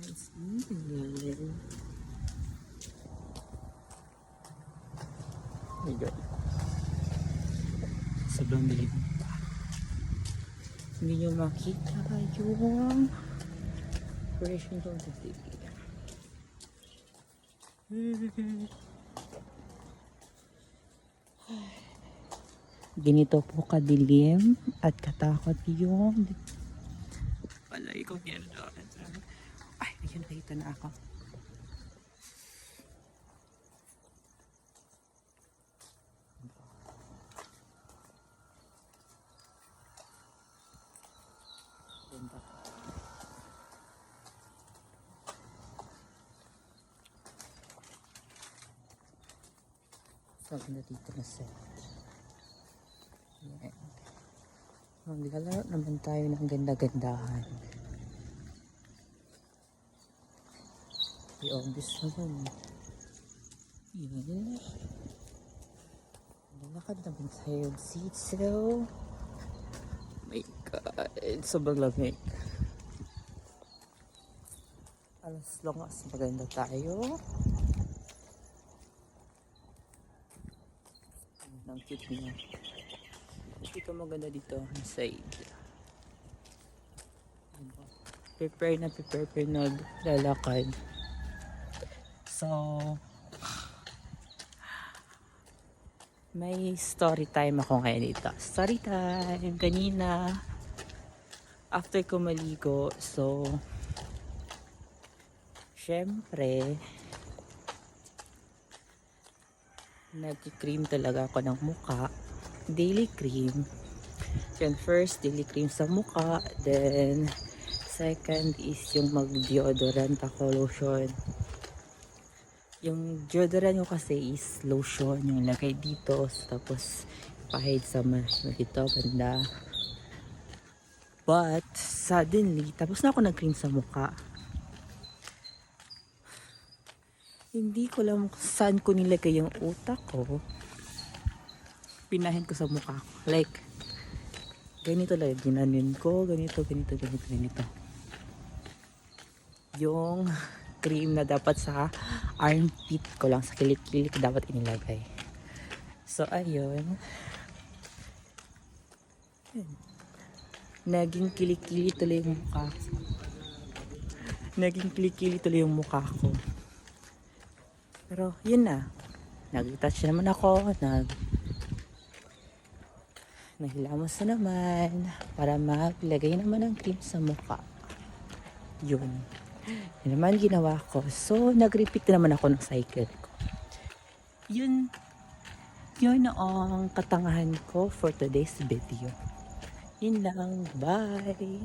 Guys, mm. Oh my God. Sobrang dilim. Hindi nyo makita yung version ng dilim. Ganito po kadilim at katakot yung wala ikaw niya ayun, nakita na ako. Ganda. Sabi na set. Yan. Maglalaro naman tayo ng ganda-gandahan. I-obvious naman. Yan. Lalakad naman tayo dito. my God. Sobrang lamig. Alas long as maganda tayo. Ang cute niya. Dito maganda dito ang side. Prepare na prepare pa yung naglalakad. So, may story time ako ngayon dito. Story time! Kanina, after ko maligo, so, syempre, nag-cream talaga ako ng muka. Daily cream. Yan, first, daily cream sa muka. Then, second is yung mag-deodorant ako, lotion. Yung deodorant ko kasi is lotion. Yung lagay dito. Tapos, pahid sa dito, banda. But, suddenly, tapos na ako nag-cream sa muka. Hindi ko alam saan ko nilagay yung utak ko. Pinahin ko sa mukha. Like, ganito lang. Ginanin ko, ganito, ganito, ganito, ganito. Yung cream na dapat sa armpit ko lang, sa kilik-kilik dapat inilagay. So, ayun. Naging kilikili tuloy yung mukha ko. Naging kilikili tuloy yung mukha ko. Pero, yun na. Nag-touch naman ako. Nag... Nahilamos na naman. Para maglagay naman ng cream sa mukha. Yun. Yun naman ginawa ko. So, nag-repeat na naman ako ng cycle ko. Yun. Yun ang katangahan ko for today's video. Yun lang. Bye!